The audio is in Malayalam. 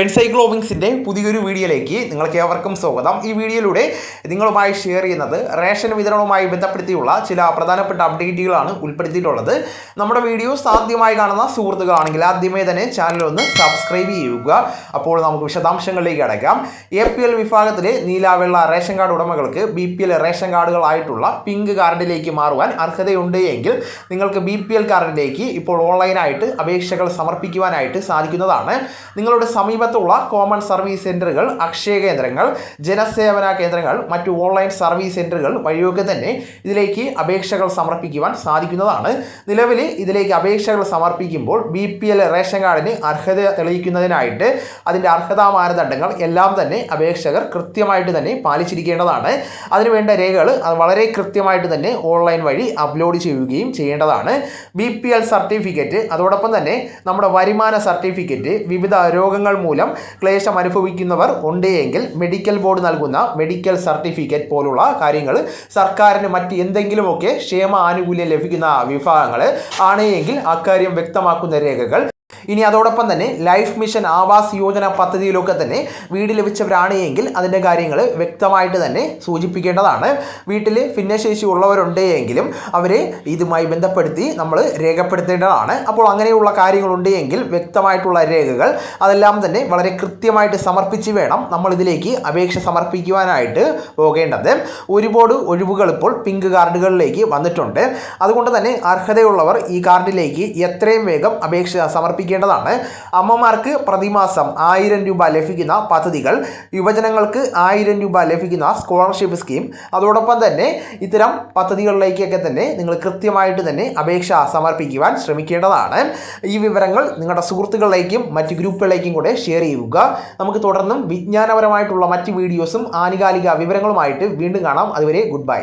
എൻസൈക്ലോവിങ്സിന്റെ പുതിയൊരു വീഡിയോയിലേക്ക് നിങ്ങൾക്ക് ഏവർക്കും സ്വാഗതം. ഈ വീഡിയോയിലൂടെ നിങ്ങളുമായി ഷെയർ ചെയ്യുന്നത് റേഷൻ വിതരണവുമായി ബന്ധപ്പെടുത്തിയുള്ള ചില പ്രധാനപ്പെട്ട അപ്ഡേറ്റുകളാണ് ഉൾപ്പെടുത്തിയിട്ടുള്ളത്. നമ്മുടെ വീഡിയോസ് ആദ്യമായി കാണുന്ന സുഹൃത്തുക്കളാണെങ്കിൽ ആദ്യമേ തന്നെ ചാനൽ ഒന്ന് സബ്സ്ക്രൈബ് ചെയ്യുക. അപ്പോൾ നമുക്ക് വിശദാംശങ്ങളിലേക്ക് അടയ്ക്കാം. എ പി എൽ വിഭാഗത്തിലെ നീലാവെള്ള റേഷൻ കാർഡ് ഉടമകൾക്ക് ബി പി എൽ റേഷൻ കാർഡുകളായിട്ടുള്ള പിങ്ക് കാർഡിലേക്ക് മാറുവാൻ അർഹതയുണ്ട് എങ്കിൽ നിങ്ങൾക്ക് ബി പി എൽ കാർഡിലേക്ക് ഇപ്പോൾ ഓൺലൈനായിട്ട് അപേക്ഷകൾ സമർപ്പിക്കുവാനായിട്ട് സാധിക്കുന്നതാണ്. നിങ്ങളുടെ സമീപത്തുള്ള കോമൺ സർവീസ് സെന്ററുകൾ അക്ഷയ കേന്ദ്രങ്ങൾ ജനസേവന കേന്ദ്രങ്ങൾ മറ്റു ഓൺലൈൻ സർവീസ് സെന്ററുകൾ വഴിയൊക്കെ തന്നെ ഇതിലേക്ക് അപേക്ഷകൾ സമർപ്പിക്കുവാൻ സാധിക്കുന്നതാണ്. നിലവിൽ ഇതിലേക്ക് അപേക്ഷകൾ സമർപ്പിക്കുമ്പോൾ ബി പി എൽ റേഷൻ കാർഡിന് അർഹത തെളിയിക്കുന്നതിനായിട്ട് അതിന്റെ അർഹതാ മാനദണ്ഡങ്ങൾ എല്ലാം തന്നെ അപേക്ഷകർ കൃത്യമായിട്ട് തന്നെ പാലിച്ചിരിക്കേണ്ടതാണ്. അതിനുവേണ്ട രേഖകൾ വളരെ കൃത്യമായിട്ട് തന്നെ ഓൺലൈൻ വഴി അപ്ലോഡ് ചെയ്യുകയും ചെയ്യേണ്ടതാണ്. ബി പി എൽ സർട്ടിഫിക്കറ്റ് അതോടൊപ്പം തന്നെ നമ്മുടെ വരുമാന സർട്ടിഫിക്കറ്റ് വിവിധ രോഗങ്ങൾ മൂലം ക്ലേശം അനുഭവിക്കുന്നവർ ഉണ്ട് എങ്കിൽ മെഡിക്കൽ ബോർഡ് നൽകുന്ന മെഡിക്കൽ സർട്ടിഫിക്കറ്റ് പോലുള്ള കാര്യങ്ങൾ സർക്കാരിന് മറ്റ് എന്തെങ്കിലുമൊക്കെ ക്ഷേമ ആനുകൂല്യം ലഭിക്കുന്ന വിഭാഗങ്ങൾ ആണ് എങ്കിൽ അക്കാര്യം വ്യക്തമാക്കുന്ന രേഖകൾ ഇനി അതോടൊപ്പം തന്നെ ലൈഫ് മിഷൻ ആവാസ് യോജന പദ്ധതിയിലൊക്കെ തന്നെ വീട് ലഭിച്ചവരാണ് എങ്കിൽ അതിന്റെ കാര്യങ്ങൾ വ്യക്തമായിട്ട് തന്നെ സൂചിപ്പിക്കേണ്ടതാണ്. വീട്ടിൽ ഭിന്നശേഷി ഉള്ളവരുണ്ട് എങ്കിലും അവരെ ഇതുമായി ബന്ധപ്പെടുത്തി നമ്മൾ രേഖപ്പെടുത്തേണ്ടതാണ്. അപ്പോൾ അങ്ങനെയുള്ള കാര്യങ്ങളുണ്ട് എങ്കിൽ വ്യക്തമായിട്ടുള്ള രേഖകൾ അതെല്ലാം തന്നെ വളരെ കൃത്യമായിട്ട് സമർപ്പിച്ച് വേണം നമ്മൾ ഇതിലേക്ക് അപേക്ഷ സമർപ്പിക്കുവാനായിട്ട് പോകേണ്ടത്. ഒരുപാട് ഒഴിവുകൾ ഇപ്പോൾ പിങ്ക് കാർഡുകളിലേക്ക് വന്നിട്ടുണ്ട്. അതുകൊണ്ട് തന്നെ അർഹതയുള്ളവർ ഈ കാർഡിലേക്ക് എത്രയും വേഗം അപേക്ഷ സമർപ്പിക്കേണ്ടതാണ് അമ്മമാർക്ക് പ്രതിമാസം ആയിരം രൂപ ലഭിക്കുന്ന പദ്ധതികൾ യുവജനങ്ങൾക്ക് ആയിരം രൂപ ലഭിക്കുന്ന സ്കോളർഷിപ്പ് സ്കീം അതോടൊപ്പം തന്നെ ഇത്തരം പദ്ധതികളിലേക്കൊക്കെ തന്നെ നിങ്ങൾ കൃത്യമായിട്ട് തന്നെ അപേക്ഷ സമർപ്പിക്കുവാൻ ശ്രമിക്കേണ്ടതാണ്. ഈ വിവരങ്ങൾ നിങ്ങളുടെ സുഹൃത്തുക്കളിലേക്കും മറ്റ് ഗ്രൂപ്പുകളിലേക്കും കൂടെ ഷെയർ ചെയ്യുക. നമുക്ക് തുടർന്നും വിജ്ഞാനപരമായിട്ടുള്ള മറ്റ് വീഡിയോസും ആനുകാലിക വിവരങ്ങളുമായിട്ട് വീണ്ടും കാണാം. അതുവരെ ഗുഡ് ബൈ